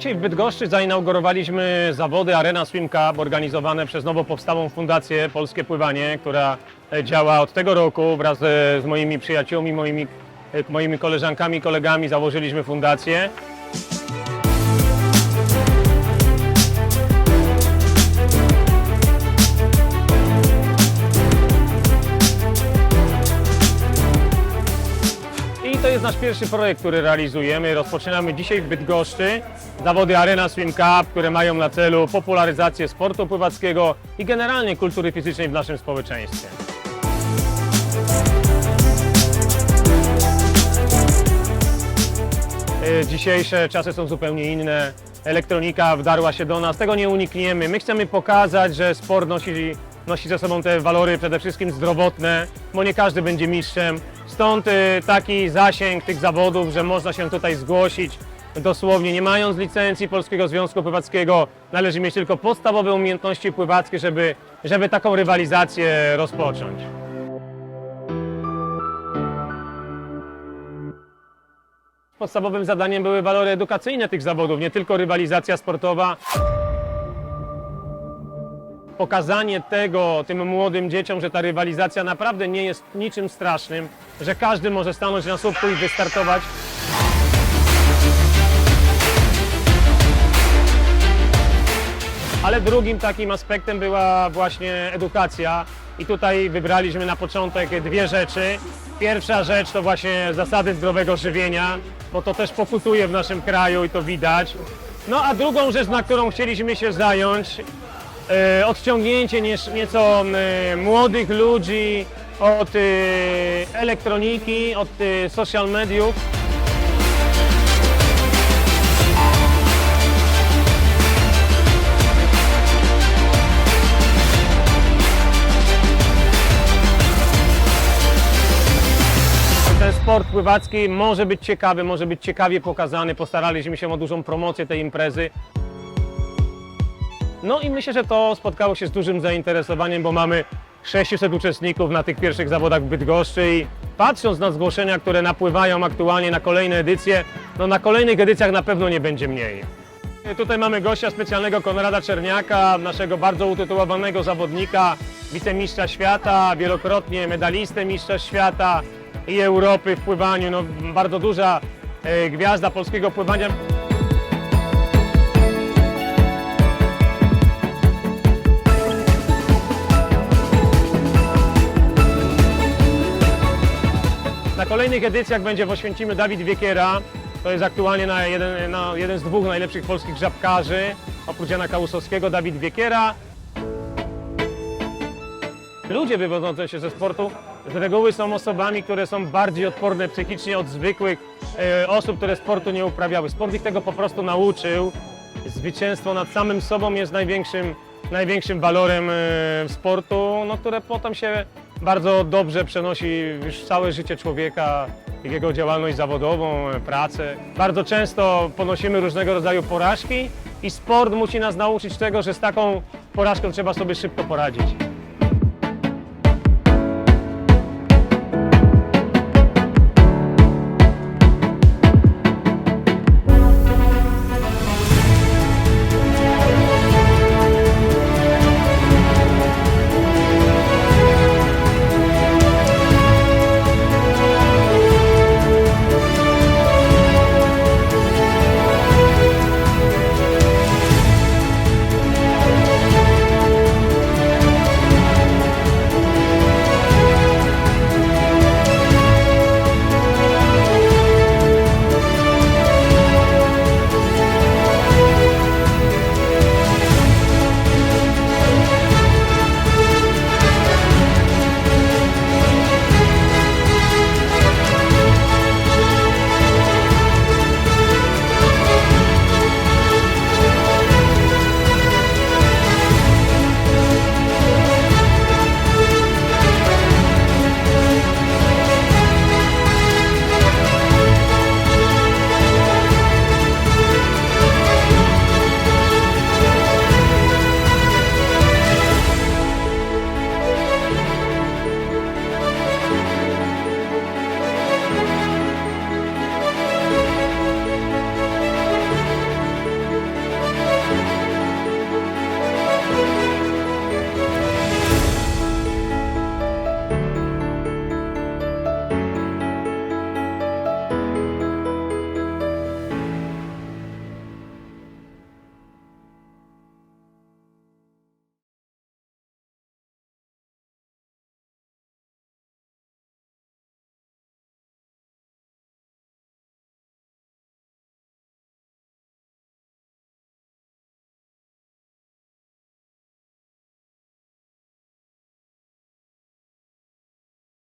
Dzisiaj w Bydgoszczy zainaugurowaliśmy zawody Arena Swim Cup organizowane przez nowo powstałą Fundację Polskie Pływanie, która e, działa od tego roku wraz e, z moimi przyjaciółmi, moimi, e, moimi koleżankami, kolegami założyliśmy fundację. Jest nasz pierwszy projekt, który realizujemy. Rozpoczynamy dzisiaj w Bydgoszczy zawody Arena Swim Cup, które mają na celu popularyzację sportu pływackiego i generalnie kultury fizycznej w naszym społeczeństwie. E, Dzisiejsze czasy są zupełnie inne. Elektronika wdarła się do nas, tego nie unikniemy. My chcemy pokazać, że sport nosi, nosi ze sobą te walory przede wszystkim zdrowotne, bo nie każdy będzie mistrzem. Stąd e, taki zasięg tych zawodów, że można się tutaj zgłosić dosłownie nie mając licencji Polskiego Związku Pływackiego. Należy mieć tylko podstawowe umiejętności pływackie, żeby, żeby taką rywalizację rozpocząć. Podstawowym zadaniem były walory edukacyjne tych zawodów, nie tylko rywalizacja sportowa. Pokazanie tego tym młodym dzieciom, że ta rywalizacja naprawdę nie jest niczym strasznym, że każdy może stanąć na słupku i wystartować. Ale drugim takim aspektem była właśnie edukacja i tutaj wybraliśmy na początek dwie rzeczy. Pierwsza rzecz to właśnie zasady zdrowego żywienia, bo to też pokutuje w naszym kraju i to widać. No a drugą rzecz, na którą chcieliśmy się zająć, e, odciągnięcie nieco e, młodych ludzi od e, elektroniki, od social mediów. Ten sport pływacki może być ciekawy, może być ciekawie pokazany. Postaraliśmy się o dużą promocję tej imprezy. No i myślę, że to spotkało się z dużym zainteresowaniem, bo mamy 600 uczestników na tych pierwszych zawodach w Bydgoszczy i patrząc na zgłoszenia, które napływają aktualnie na kolejne edycje, no na kolejnych edycjach na pewno nie będzie mniej. Tutaj mamy gościa specjalnego Konrada Czerniaka, naszego bardzo utytułowanego zawodnika, wicemistrza świata, wielokrotnie medalistę mistrza świata i Europy w pływaniu. No, bardzo duża e, gwiazda polskiego pływania. Kolejnych edycjach będzie w Oświęcimiu Dawid Wiekiera. To jest aktualnie na jeden, na jeden z dwóch najlepszych polskich żabkarzy. Oprócz Jana Kałusowskiego, Dawid Wiekiera. Ludzie wywodzący się ze sportu z reguły są osobami, które są bardziej odporne psychicznie od zwykłych e, osób, które sportu nie uprawiały. Sport ich tego po prostu nauczył. Zwycięstwo nad samym sobą jest największym, największym walorem e, sportu, no, które potem się bardzo dobrze przenosi już całe życie człowieka, jego działalność zawodową, pracę. Bardzo często ponosimy różnego rodzaju porażki i sport musi nas nauczyć tego, że z taką porażką trzeba sobie szybko poradzić.